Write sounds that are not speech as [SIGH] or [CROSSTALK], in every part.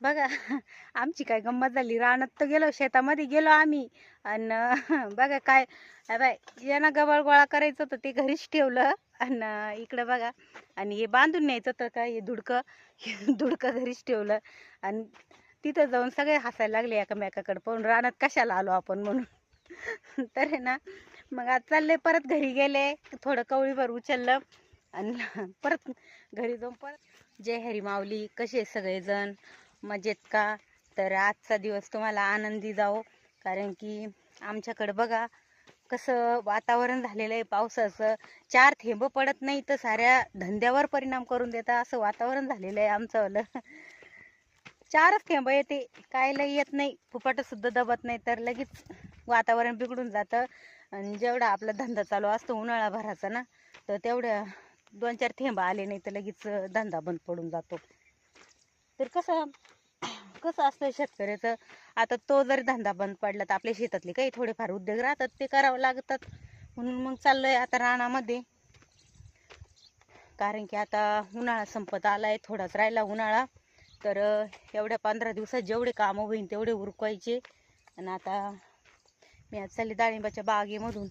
बघा आमची काय गंमत झाली. रानात तर गेलो शेतामध्ये गेलो आम्ही. आणि [LAUGHS] बघा काय बाय यांना गबाळ गोळा करायचं होतं ते घरीच ठेवलं. आणि इकडं बघा आणि हे बांधून न्यायचं होतं काय हे धुडकं हे घरीच ठेवलं. आणि तिथं जाऊन सगळे हसायला लागले एकामेकाकडे. पाहून रानात कशाला आलो आपण म्हणून. [LAUGHS] तर आहे ना मग आज चालले परत घरी गेले थोडं कवळीभर उचललं. आणि परत घरी जाऊन परत जय हरी माऊली कसे सगळेजण? मजेत का? तर आजचा दिवस तुम्हाला आनंदी जाओ कारण की आमच्याकडं बघा कसं वातावरण झालेलं आहे पावसाचं. चार थेंब पडत नाही तर साऱ्या धंद्यावर परिणाम करून देता असं वातावरण झालेलं आहे आमचंवालं [LAUGHS] चारच थेंब येते कायला येत नाही. फुपाटंसुद्धा दबत नाही तर लगेच वातावरण बिघडून जातं. आणि जेवढा आपला धंदा चालू असतो उन्हाळा भराचा ना तर तेवढ्या दोन चार थेंब आले नाही तर लगेच धंदा बंद पडून जातो. तर कसं कसं असतं शेतकऱ्याचं? आता तो जरी धंदा बंद पडला तर आपल्या शेतातले काही थोडेफार उद्योग राहतात ते करावं लागतात. म्हणून मग चाललंय आता रानामध्ये. कारण की आता उन्हाळा संपत आलाय थोडाच राहिला उन्हाळा. तर एवढ्या पंधरा दिवसात जेवढे कामं होईल तेवढे उरकायचे आणि आता मी आज चालले डाळिंबाच्या बागेमधून.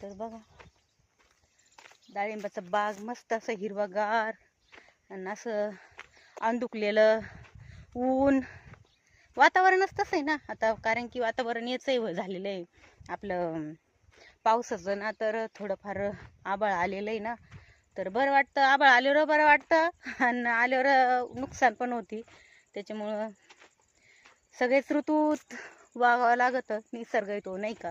तर बघा डाळिंबाचा बाग मस्त असं हिरवागार आणि असं अंदुकलेलं ऊन. वातावरणच तसं आहे ना. आता कारण की वातावरण याचंही झालेलं आहे. आपलं पावसाचं ना तर थोडंफार आबाळ आलेलं आहे ना. तर बरं वाटतं. आबाळ आल्यावर बरं वाटतं. आणि आल्यावर नुकसान पण होती. त्याच्यामुळं सगळेच ऋतूत वागावं लागतं. निसर्ग येतो नाही का?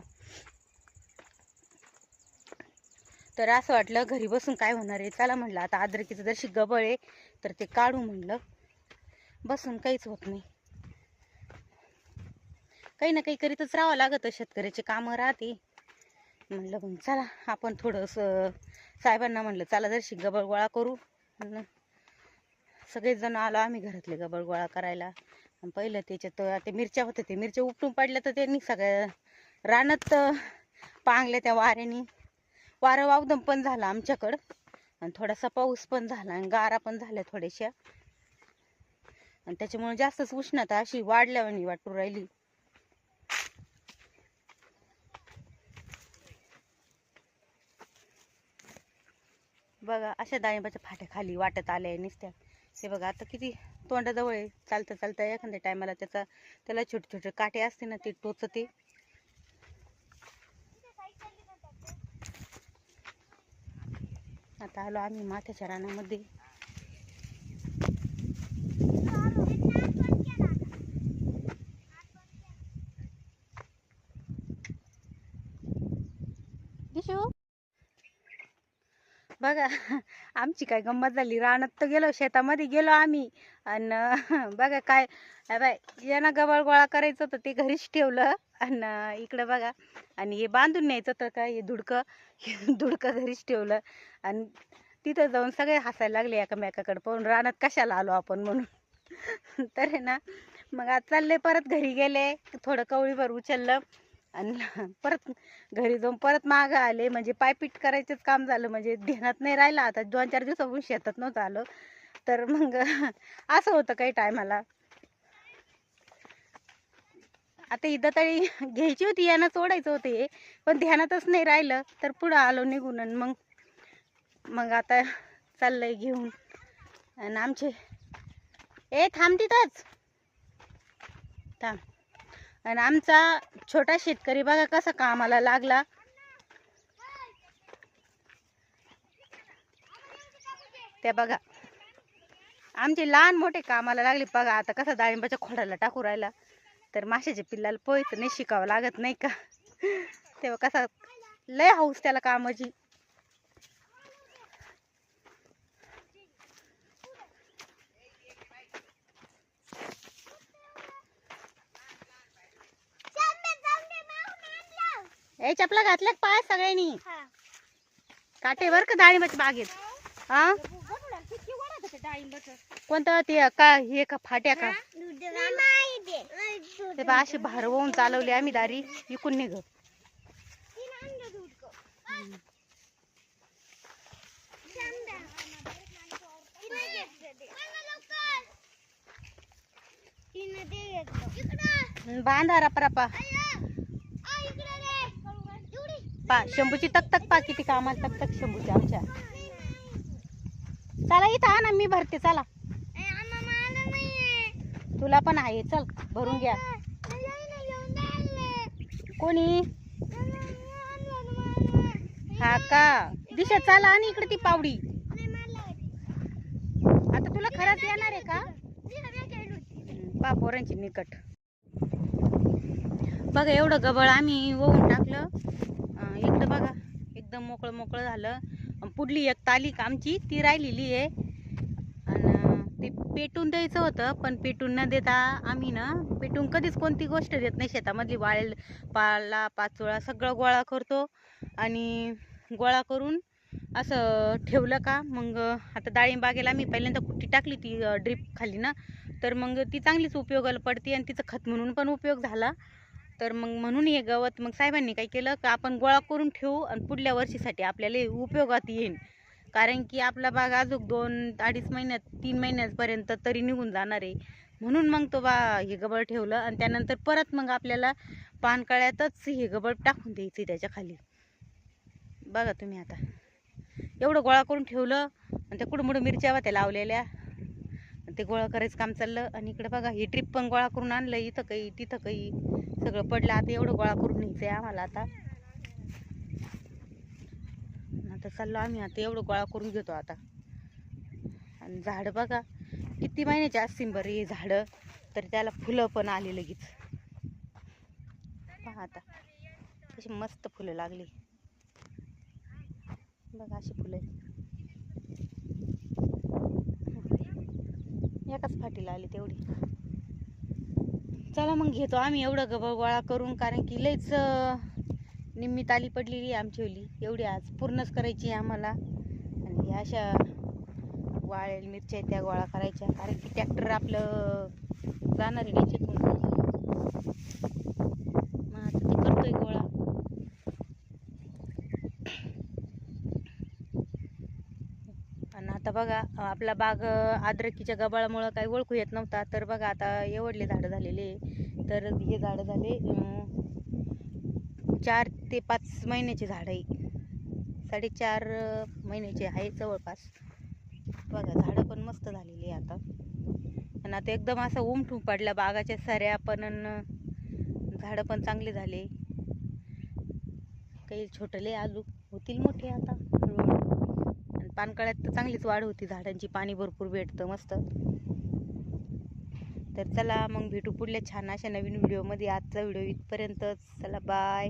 तर असं वाटलं घरी बसून काय होणार आहे? चला म्हणलं आता अद्रकीचं जशी गबळ आहे तर ते काढू म्हणलं. बसून काहीच होत नाही. काही ना काही करीतच राहावं लागतं हो शेतकऱ्याचे कामं राहते. म्हणलं मग चला आपण थोडंसं साहेबांना म्हणलं चला जरशी गबळ गोळा करू. अन सगळेच जण आलो आम्ही घरातले गबळ गोळा करायला. पहिलं त्याच्यात ते मिरच्या होत्या ते मिरच्या उपटून पडल्या तर त्यांनी सगळ्या रानात पांगल्या त्या वाऱ्याने. वारं वावदम पण झालं आमच्याकडं. आणि थोडासा पाऊस पण झाला आणि गारा पण झाल्या थोड्याशा. आणि त्याच्यामुळे जास्तच उष्णता अशी वाढल्यावानी वाटू राहिली. बघा अशा डाळिंबाच्या फाट्या खाली वाटत आल्या नुसत्या. हे बघा आता किती तोंडाजवळ आहे. चालतं चालतं एखाद्या टायमाला त्याचा त्याला छोटे छोटे काटे असते ना ते टोचते. आता आलो आम्ही माथ्याच्या रानामध्ये दिशू बघा आमची काय गंमत झाली. रानात तर गेलो शेतामध्ये गेलो आम्ही. आणि [LAUGHS] बघा काय बाय यांना गबाळ गोळा करायचं होतं ते घरीच ठेवलं. आणि इकडं बघा आणि हे बांधून न्यायचं होतं काय हे धुडकं हे घरीच ठेवलं. आणि तिथं जाऊन सगळे हसायला लागले एकामेकाकडे. पाहून रानात कशाला आलो आपण म्हणून. [LAUGHS] तर आहे ना मग आज चालले परत घरी गेले. थोडं कवळीभर उचललं. आणि [LAUGHS] परत घरी जाऊन परत मागं आले. म्हणजे पायपीट करायचंच काम झालं. म्हणजे ध्यानात नाही राहिलं. आता दोन चार दिवसापासून शेतात नव्हतं आलो. तर मग [LAUGHS] असं होतं काही टायमाला. आता इथं तरी [LAUGHS] घ्यायची होती यांना सोडायचं होते. पण ध्यानातच नाही राहिलं. तर पुढं आलो निघून आणि मग मग आता चाललंय घेऊन. आणि आमचे ए थांब तिथंच. थांब. आणि आमचा छोटा शेतकरी बघा कसा कामाला लागला. त्या बघा. आमचे लहान मोठे कामाला लागले. बघा आता कसा डाळिंबाच्या खोडाला टाकू राहिला. तर माशाच्या पिल्लाला पोहायचं नाही शिकावं लागत नाही का? [LAUGHS] तेव्हा कसा लय हाऊस त्याला कामाची. ए चपला घातल्या पाय सगळ्यांनी. काटे बर का डाळिंबाच्या बागेत? हा? कोणतं ते का हे का फाट्या का? ते बा अशी भारवून चालवली आम्ही दारी विकून निघ हं, बांधा रपरापा. पा शंभूची तक तक पा किती कामाला तक तक शंभूची आमच्या. चला इथं आणा मी भरते चला. तुला पण आहे चल भरून घ्या. कोणी? हा का? दिशा चला आणि इकडे ती पावडी. आता तुला खरंच येणार आहे का? पा पोरांची निकट. बघा एवढं गबळ आम्ही वळून टाकलं. इकडं बघा एकदम मोकळं मोकळं झालं. पुढली एक तालीक आमची ती राहिलेली आहे. आणि ते पेटून द्यायचं होतं पण पेटून न देता आम्ही ना पेटून कधीच कोणती गोष्ट देत नाही शेतामधली. वाळ पाला पाचोळा सगळं गोळा करतो. आणि गोळा करून असं ठेवलं का मग आता डाळिंबागेला मी पहिल्यांदा कुट्टी टाकली ती ड्रीप खाली ना. तर मग ती चांगलीच उपयोगाला पडते आणि तिचं खत म्हणून पण उपयोग झाला. तर मग म्हणून हे गवत मग साहेबांनी काय केलं का आपण गोळा करून ठेवू आणि पुढल्या वर्षीसाठी आपल्याला उपयोगात येईन. कारण की आपला बाग अजून दोन अडीच महिन्यात तीन महिन्यापर्यंत तरी निघून जाणार आहे. म्हणून मग तो बा हे गबळ ठेवलं आणि त्यानंतर परत मग आपल्याला पानकळ्यातच हे गबळ टाकून द्यायचं त्याच्याखाली. बघा तुम्ही आता. एवढं गोळा करून ठेवलं आणि त्या कुठं मिरच्या होत्या लावलेल्या. ते गोळा करायचं काम चाललं आणि इकडे बघा ही ट्रिप पण गोळा करून आणलं इथं काही तिथं काही. सगळं पडलं आता एवढं गोळा करून न्यायचं आहे आम्हाला आता. आता चाललो आम्ही आता एवढं गोळा करून घेतो आता. आणि झाडं बघा किती महिन्याचे असतील बरं हे झाडं. तर त्याला फुलं पण आली लगेच. पहा आता कशी मस्त फुलं लागली. बघा अशी फुलं एकाच फाटीला आली तेवढी. चला मग घेतो आम्ही एवढं गबळ गोळा करून कारण की लईच निम्मीत निम्मी ताली पडलेली आमची ओली. एवढी आज पूर्णच करायची आहे आम्हाला. आणि अशा वाळेल मिरच्या त्या गोळा करायच्या कारण की ट्रॅक्टर आपलं जाणार आहे याच्यातून मग आता ते करतोय गोळा आणि आता बघा आपला बाग आद्रकीच्या गबाळामुळं काही ओळखू येत नव्हता. तर बघा आता एवढले झाडं झालेले तर हे झाडं झाले चार ते पाच महिन्याचे झाड आहे साडेचार महिन्याचे आहे जवळपास. बघा झाडं पण मस्त झालेली आहे आता. आणि आता एकदम असं उमठून पडल्या बागाच्या सऱ्या पण झाडं पण चांगले झाले. काही छोटले आलू होतील मोठे आता. पानकळ्यात तर चांगलीच वाढ होती. झाडांची पाणी भरपूर भेटतं मस्त. तर चला मग भेटू पुढल्या छान अशा नवीन व्हिडिओमध्ये आजचा व्हिडिओ इथपर्यंतच. चला बाय